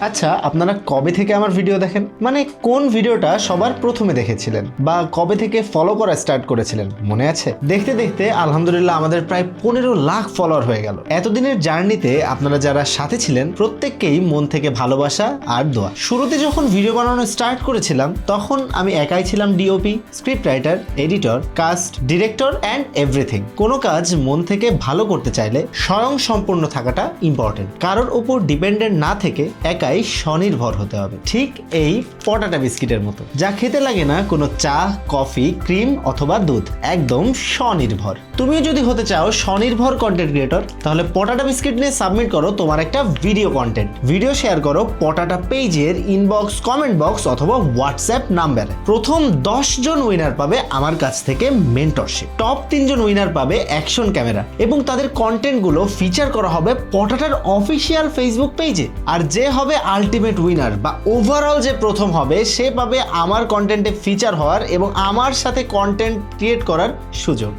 আচ্ছা আপনারা কবে থেকে আমার ভিডিও দেখেন? মানে কোন ভিডিওটা সবার প্রথমে দেখেছিলেন? বা কবে থেকে ফলো করা স্টার্ট করেছিলেন? মনে আছে? দেখতে দেখতে আলহামদুলিল্লাহ আমাদের প্রায় পনেরো লাখ ফলোয়ার হয়ে গেল। এতদিনের জার্নিতে আপনারা যারা সাথে ছিলেন, প্রত্যেককেই মন থেকে ভালোবাসা আর দোয়া। শুরুতে যখন ভিডিও বানানো স্টার্ট করেছিলাম, তখন আমি একাই ছিলাম DOP script writer editor cast director and everything কোনো কাজ মন থেকে ভালো করতে চাইলে স্বয়ং সম্পূর্ণ থাকাটা ইম্পর্টেন্ট কারোর উপর ডিপেন্ডেন্ট না থেকে একাই স্বনির্ভর হতে হবে। ঠিক এই পটাটা বিস্কিটের মতো। যা খেতে লাগে না কোনো চা, কফি, ক্রিম অথবা দুধ। একদম স্বনির্ভর। তুমিও যদি হতে চাও স্বনির্ভর কন্টেন্ট ক্রিয়েটর তাহলে পটাটা বিস্কিট নিয়ে সাবমিট করো তোমার একটা ভিডিও কন্টেন্ট ভিডিও শেয়ার করো পটাটা পেজের ইনবক্স কমেন্ট বক্স অথবা হোয়াটসঅ্যাপ নাম্বারে প্রথম দশ জন উইনার পাবে আমার কাছ থেকে মেন্টরশিপ টপ তিনজন উইনার পাবে অ্যাকশন ক্যামেরা এবং তাদের কন্টেন্টগুলো ফিচার করা হবে পটাটার অফিসিয়াল ফেসবুক পেজে আর যে হবে আলটিমেট উইনার বা ওভারঅল যে প্রথম হবে, সে পাবে আমার কন্টেন্টে ফিচার হওয়ার এবং আমার সাথে কন্টেন্ট ক্রিয়েট করার সুযোগ।